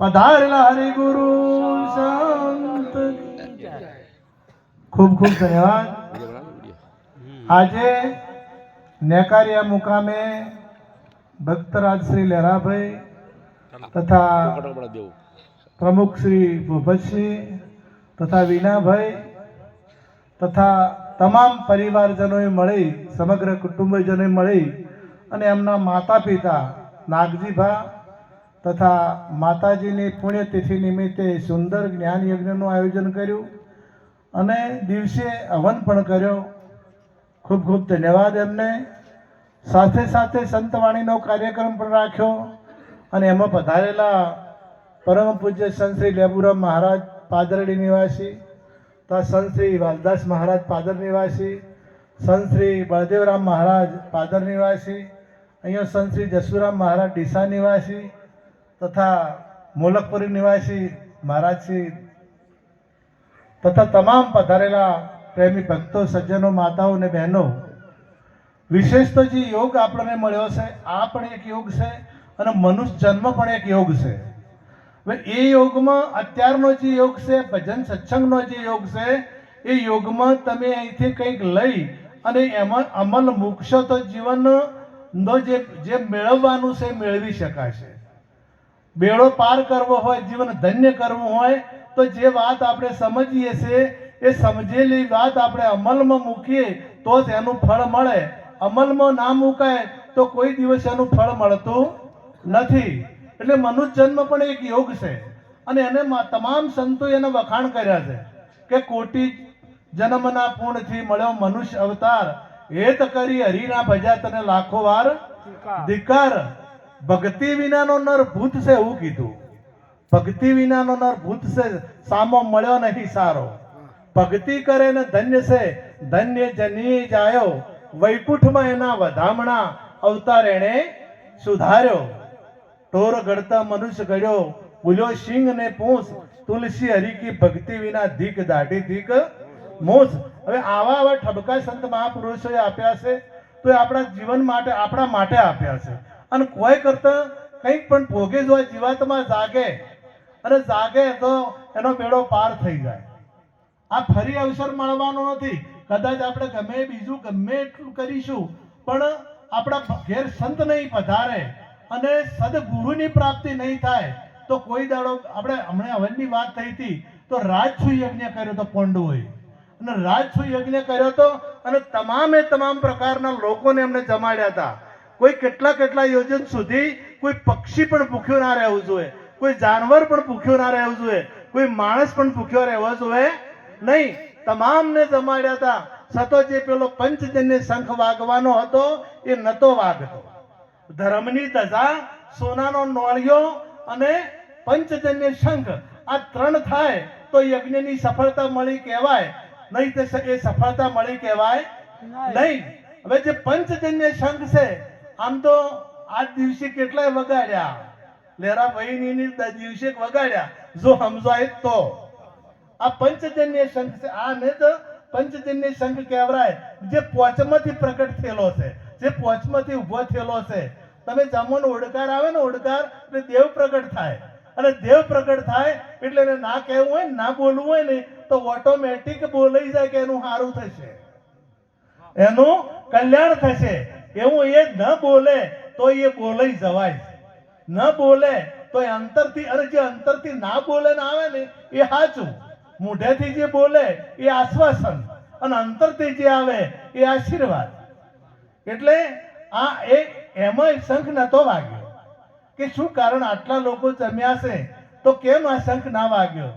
પધારેલા હરિગુરુ, સંત. ખૂબ ખૂબ ધન્યવાદ. આજે નેકારિયા મુકામે ભક્તરાજ શ્રી લહેરાભાઈ તથા પ્રમુખ શ્રી ભૂપતસિંહ તથા વિનાભાઈ તથા તમામ પરિવારજનોએ મળી, સમગ્ર કુટુંબજનોએ મળી અને એમના માતા પિતા નાગજીભા તથા માતાજીની પુણ્યતિથિ નિમિત્તે સુંદર જ્ઞાન યજ્ઞનું આયોજન કર્યું અને દિવસે હવન પણ કર્યો. ખૂબ ખૂબ ધન્યવાદ એમને. સાથે સાથે સંતવાણીનો કાર્યક્રમ પણ રાખ્યો અને એમાં પધારેલા પરમ પૂજ્ય સંતશ્રી લેબુરામ મહારાજ પાદરડી નિવાસી તથા સંત શ્રી વાલદાસ મહારાજ પાદર નિવાસી, સંત શ્રી બળદેવરામ મહારાજ પાદર નિવાસી, અહીંયા સંત શ્રી જસુરામ મહારાજ ડીસા નિવાસી તથા મોલકપુરી નિવાસી મહારાજશ્રી તથા તમામ પધારેલા પ્રેમી ભક્તો, સજ્જનો, માતાઓ અને બહેનો, વિશેષ તો જે યોગ આપણને મળ્યો છે, આ પણ એક યોગ છે અને મનુષ્ય જન્મ પણ એક યોગ છે. હવે એ યોગમાં અત્યારનો જે યોગ છે, ભજન સત્સંગનો જે યોગ છે, એ યોગમાં તમે અહીંથી કંઈક લઈ અને એમાં અમલ મૂકશો તો જીવનનો જે જે મેળવવાનું છે મેળવી શકાશે. બેડો પાર કરવો હોય જીવન ધન્ય કરવું હોય તો જે વાત આપણે સમજીએ છીએ એ સમજેલી વાત આપણે અમલમાં મૂકીએ તો જ એનું ફળ મળે. અમલમાં ના મુકાય તો કોઈ દિવસ એનું ફળ મળતું નથી. એટલે મનુષ્ય જન્મ પણ એક યોગ છે. અને એને તમામ સંતો એને વખાણ કર્યા છે કે કોટી જન્મના પૂર્ણથી મળ્યો મનુષ્ય અવતાર. હેત કરી હરિના ભજા તને લાખો વાર ધિકાર. ભક્તિ વિનાનો નર ભૂત છે એવું કીધું. ભક્તિ વિનાનો નર ભૂત છે, સામો મળ્યો નહીં સારો. ભક્તિ કરે ને ધન્ય છે, ધન્ય જની જાયો. વૈકુંઠમાં એના વધામણા અવતાર એણે સુધાર્યો. ઢોર ગળતા મનુષ્ય ગળ્યો ભૂલ્યો સિંહ ને પૂંછ, તુલસી હરિકી ભક્તિ વિના ધીક દાઢી ધીક મોસ હવે આવા આવા ઠબકા સંત મહાપુરુષોએ આપ્યા છે, તો એ આપણા જીવન માટે, આપણા માટે આપ્યા છે. અને કોઈ કરતા કંઈક પણ ભોગે જો જીવાતમાં જાગે, અને જાગે તો એનો બેડો પાર થઈ જાય. આ ફરી અવસર મળવાનો નથી. કદાચ આપણે ગમે બીજું ગમે એટલું કરીશું, પણ આપણા ઘેર સંત નહીં પધારે અને સદગુરુની પ્રાપ્તિ નહીં થાય, તો કોઈ દાડો આપણે હમણાં હવનની વાત થઈ હતી, તો રાજસુ યજ્ઞ કર્યો તો પાંડવોએ અને રાજસુ યજ્ઞ કર્યો તો અને તમામે તમામ પ્રકારના લોકોને એમને જમાડ્યા હતા. કોઈ કેટલા કેટલા યોજન સુધી કોઈ પક્ષી પણ ભૂખ્યો ના રહેવું જોઈએ. કોઈ જાનવર પણ ભૂખ્યો ના રહેવું જોઈએ. કોઈ માણસ પણ ભૂખ્યો રહેવો જોઈએ નહીં. તમામને જમાડ્યા હતા સતો જે પેલો પંચજન્ય શંખ વાગવાનો હતો એ નતો વાગતો. ધર્મની ધજા સોનાનો નોળિયો અને પંચજન્ય શંખ આ ત્રણ થાય તો યજ્ઞની સફળતા મળી કહેવાય. નહીં તે એ સફળતા મળી કહેવાય નહીં. હવે જે પંચજન્ય શંખ છે આમ તો આ દિવસે કેટલાય વગાડ્યા. લેરા ભાઈની દિવસે વગાડ્યા. જો સમજાય તો. આ પંચજન્ય શંખ છે, આ ને તો પંચજન્ય શંખ કહેવાય. જે પોચમાંથી પ્રગટ થયેલો છે, જે પોચમાંથી ઊભો થયેલો છે. તમે જમોનો ઓડકાર આવે ને ઓડકાર, એટલે દેવ પ્રગટ થાય. અને દેવ પ્રગટ થાય એટલે એને ના કહેવું હોય ને, ના બોલવું હોય ને, તો ઓટોમેટિક બોલાઈ જાય કે એનું સારું થશે. એનું કલ્યાણ થશે. એવું એ ન બોલે તો એ બોલાઈ જવાય. ન બોલે તો એ અંતરથી, અરે જે અંતરથી ના બોલે ને આવે ને, એ સાચું મોઢેથી જે બોલે એ આશ્વાસન અને અંતરથી જે આવે એ આશીર્વાદ. એટલે આ એ એમાં શંખ નતો વાગ્યો. કે શું કારણ આટલા લોકો જમ્યા છે? તો કેમ આ શંખ ના વાગ્યો?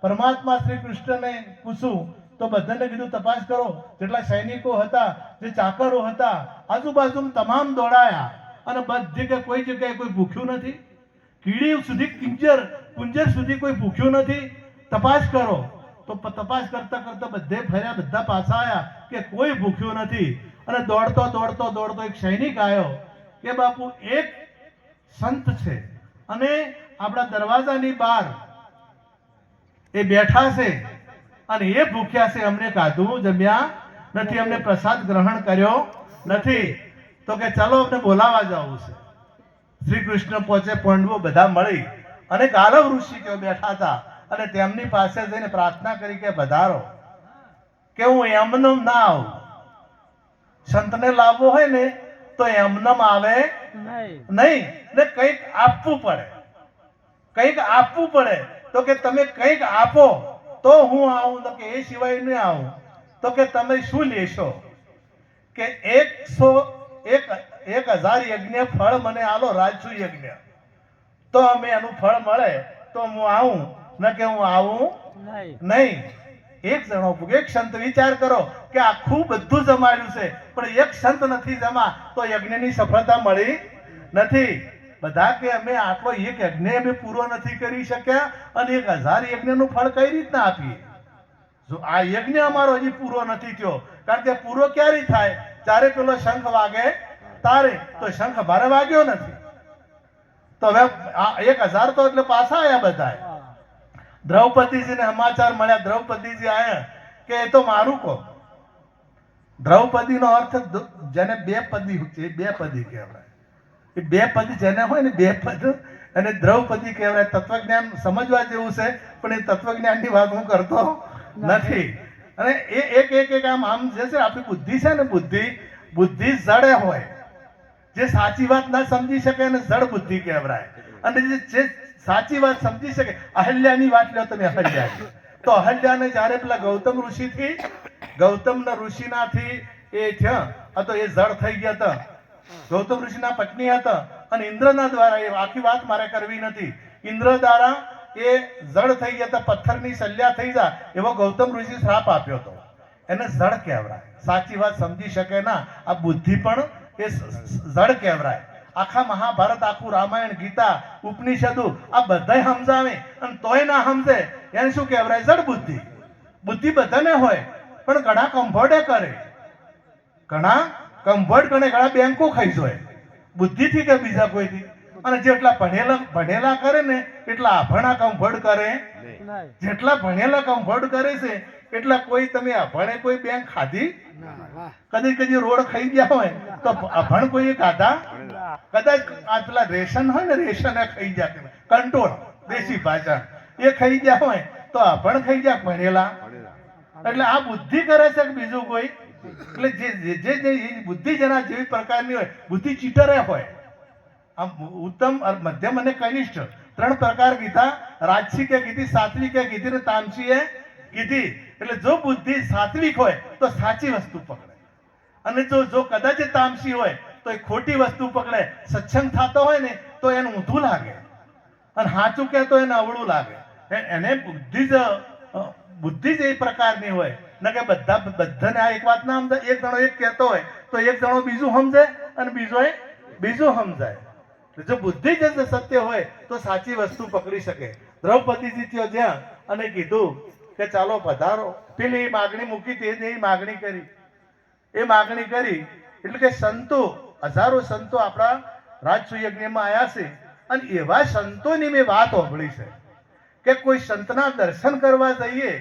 પરમાત્મા શ્રી કૃષ્ણને પૂછું તો બધાને કીધું, તપાસ કરો. જેટલા સૈનિકો હતા, જે ચાકરો હતા આજુબાજુ તમામ દોડાયા અને બધી કે કોઈ જગ્યાએ કોઈ ભૂખ્યું નથી. કીડી સુધી કિંજર કુંજર સુધી કોઈ ભૂખ્યું નથી. તપાસ કરો. તો તપાસ કરતા કરતા બધે ફર્યા, બધા પાછા આવ્યા કે કોઈ ભૂખ્યું નથી. અને દોડતો દોડતો દોડતો એક સૈનિક આવ્યો કે, બાપુ, એક સંત છે અને આપણા દરવાજાની બહાર એ બેઠા છે. અને એ ભૂખ્યા છે અમને કાધું જમ્યા નથી. અમને પ્રસાદ ગ્રહણ કર્યો નથી. તો કે ચાલો અમને બોલાવા જવું છે. શ્રી કૃષ્ણ પહોંચે પાંડવો બધા મળી અને ગાલવ ઋષિ બેઠા હતા અને તેમની પાસે જઈને પ્રાર્થના કરી કે પધારો. કે હું એમનમ ના આવું. સંતને લાવવો હોય ને તો એમનમ આવે નહીં. ને કંઈક આપવું પડે. કંઈક આપવું પડે. તો કે તમે કંઈક આપો. તો હું આવું તો કે એ સિવાય નહીં આવું. તો કે તમે શું લેશો? કે એકસો એક એક હજાર યજ્ઞ ફળ મને આલો રાજસુ યજ્ઞ. તો અમે એનું ફળ મળે. તો હું આવું. ન કે હું આવું? નહીં. એક જણો. એક સંત વિચાર કરો કે આખું બધું જમાડ્યું છે. પણ એક સંત નથી જમા. તો યજ્ઞની સફળતા મળી નથી. બધા કે અમે આટલો એક યજ્ઞ અમે પૂરો નથી કરી શક્યા અને એક હજાર યજ્ઞનું ફળ કઈ રીતના આપીએ? જો આ યજ્ઞ અમારો હજી પૂરો નથી થયો. કારણ કે પૂરો ક્યારે થાય? ત્યારે પેલો શંખ વાગે તારે. તો શંખ ભારે વાગ્યો નથી. તો હવે એક હજાર તો એટલે પાછા આવ્યા બધા દ્રૌપદીજીને સમાચાર મળ્યા. દ્રૌપદીજી આયા કે એ તો મારું કહો. દ્રૌપદીનો અર્થ જેને બે પદી છે બે પદી કહેવાય. એ બે પદ જેને હોય ને બે પદ અને દ્રૌપદી કહેવાય. તત્વજ્ઞાન સમજવા જેવું છે, પણ એ તત્વજ્ઞાનની વાત હું કરતો નથી. અને એ એક એક એક આમ આમ જે છે, આપણી બુદ્ધિ છે ને બુદ્ધિ બુદ્ધિ જડે હોય. જે સાચી વાત ના સમજી શકે એને જડ બુદ્ધિ કહેવાય. અને જે સાચી વાત સમજી શકે, અહલ્યાની વાત લો તમે અહલ્યા તો અહલ્યાને જ્યારે પેલા ગૌતમ ઋષિથી ગૌતમના ઋષિનાથી એ થયા તો એ જડ થઈ ગયા હતા. ગૌતમ ઋષિના પત્ની હતા અને ઇન્દ્રના દ્વારા એ આખી વાત મારે કરવી નથી. ઇન્દ્ર દ્વારા એ જડ થઈ ગયા હતા, પથ્થરની સલ્યા થઈ જાય એવો ગૌતમ ઋષિ શ્રાપ આપ્યો હતો. એને જડ કહેવરાય. સાચી વાત સમજી શકે ના, આ બુદ્ધિ પણ એ જળ કહેવરાય. આખા મહાભારત, આખું રામાયણ, ગીતા, ઉપનિષદો, આ બધાય સમજાવે અને તોય ના સમજે, એને શું કહેવરાય? જળ બુદ્ધિ. બુદ્ધિ બધાને હોય, પણ ઘણા કમ્ફર્ટે કરે. ઘણા કમ્ફર્ટ કરે ઘણા બેંકો ખાઈ જોઈએ બુદ્ધિથી કે બીજા કોઈથી? અને જેટલા ભણેલા ભણેલા કરે ને એટલા અભણા કમ્ફર્ટ કરે. જેટલા ભણેલા કમ્ફર્ટ કરે છે એટલા કોઈ તમે અભણે કોઈ બેંક ખાધી? કદી કદી રોડ ખાઈ ગયા હોય તો અભણ કોઈ ખાધા? કદાચ આ પેલા રેશન હોય ને રેશન એ ખાઈ ગયા કંટ્રોલ દેશી ભાષા. એ ખાઈ ગયા હોય તો અભણ ખાઈ ગયા ભણેલા. એટલે આ બુદ્ધિ કરે છે કે બીજું કોઈ? એટલે જે જે જે બુદ્ધિ જેના જેવી પ્રકારની હોય, બુદ્ધિ ચીટરે હોય. આમ ઉત્તમ મધ્યમ અને કનિષ્ઠ. ત્રણ પ્રકાર કીધા. રાજસિકે કીધી, સાત્વિકે કીધી ને તામસીએ કીધી. એટલે જો બુદ્ધિ સાત્વિક હોય, તો સાચી વસ્તુ પકડે. અને જો જો કદાચ તામસી હોય, તો એ ખોટી વસ્તુ પકડે. સત્સંગ થતો હોય ને, તો એને ઊંધું લાગે. અને સાચું કહે તો એને અવળું લાગે. એને બુદ્ધિ જ બુદ્ધિ જ એ પ્રકારની હોય. ન કે બધા, બધાને આ એક વાત ના સમજાય એક જણો એક કહેતો હોય, તો એક જણો બીજું સમજે અને બીજો એ બીજું સમજાય. જો બુદ્ધિ જ સત્ય હોય, તો સાચી વસ્તુ પકડી શકે. દ્રૌપદીજી થયો જ્યાં અને કીધું કે ચાલો પધારો. પેલી માગણી મૂકી તે માગણી કરી. એ માગણી કરી એટલે કે સંતો, હજારો સંતો આપણા રાજસુયજ્ઞમાં આવ્યા છે. અને એવા સંતોની મેં વાત સાંભળી છે. કે કોઈ સંતના દર્શન કરવા જઈએ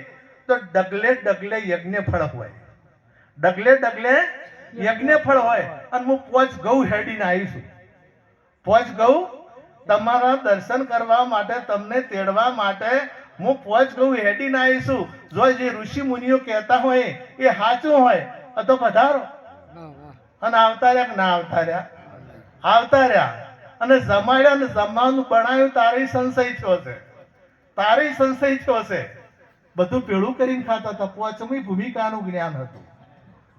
તો ડગલે ડગલે યજ્ઞ ફળ હોય. ડગલે ડગલે યજ્ઞ ફળ હોય. અને હું પોચ ગૌ હેડીને આવીશું પોચ ગૌ, તમારા દર્શન કરવા માટે, તમને તેડવા માટે હું પોચ ગૌ હેડીને આવીશું જો જે ઋષિ મુનિઓ કહેતા હોય એ સાચું હોય તો પધારો. અને આવતા રહ્યા ના આવતા રહ્યા? આવતા રહ્યા. અને જમાડ્યા અને જમવાનું બનાવ્યું, તારે સંશય થયો છે? તારે સંશય થયો છે બધું પેળું કરીને ખાતા હતા. પોચમી ભૂમિકાનું જ્ઞાન હતું.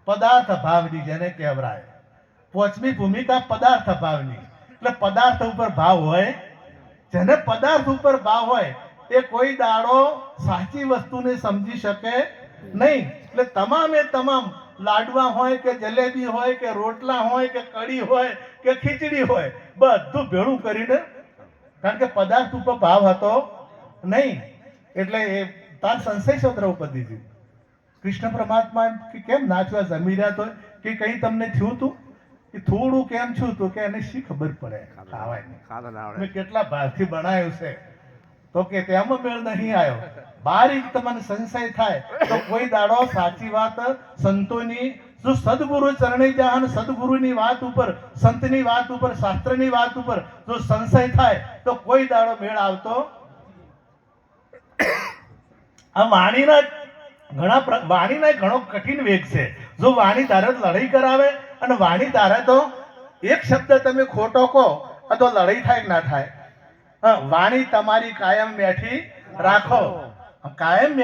પદાર્થ ભાવની જેને કહેવરાય પોચમી ભૂમિકા પદાર્થ ભાવની. એટલે પદાર્થ ઉપર ભાવ હોય. જેને પદાર્થ ઉપર ભાવ હોય, એ કોઈ દાડો સાચી વસ્તુને સમજી શકે નહીં. એટલે તમામે તમામ લાડવા હોય કે જલેબી હોય કે રોટલા હોય કે કઢી હોય કે ખીચડી હોય, બધું ભેળું કરીને, કારણ કે પદાર્થ ઉપર ભાવ હતો. નહીં. એટલે એ તાર સંશય દ્રૌપદીજી કૃષ્ણ પરમાત્મા કે કેમ નાચવા જમી રહ્યા તો કે કઈ તમને થયું તું? કે થોડું કેમ છું તો કે એને શી ખબર પડે? ખાવાની. મેં કેટલા ભારથી બનાવ્યું છે. તો કે તેમાં મેળ નહીં આવ્યો. બારીક તમને સંશય થાય તો કોઈ દાડો સાચી વાત સંતોની જો સદગુરુ ચરણી જહાન સદગુરુની વાત ઉપર સંતની વાત ઉપર શાસ્ત્રની વાત ઉપર જો સંશય થાય તો કોઈ દાડો મેળ આવતો આ વાણીના ઘણા વાણીના ઘણો કઠિન વેગ છે. જો વાણી તારે લડાઈ કરાવે અને વાણી તારે તો એક શબ્દ તમે ખોટો કહો તો લડાઈ થાય ના થાય? હા, વાણી તમારી કાયમ બેઠી રાખો. કાયમ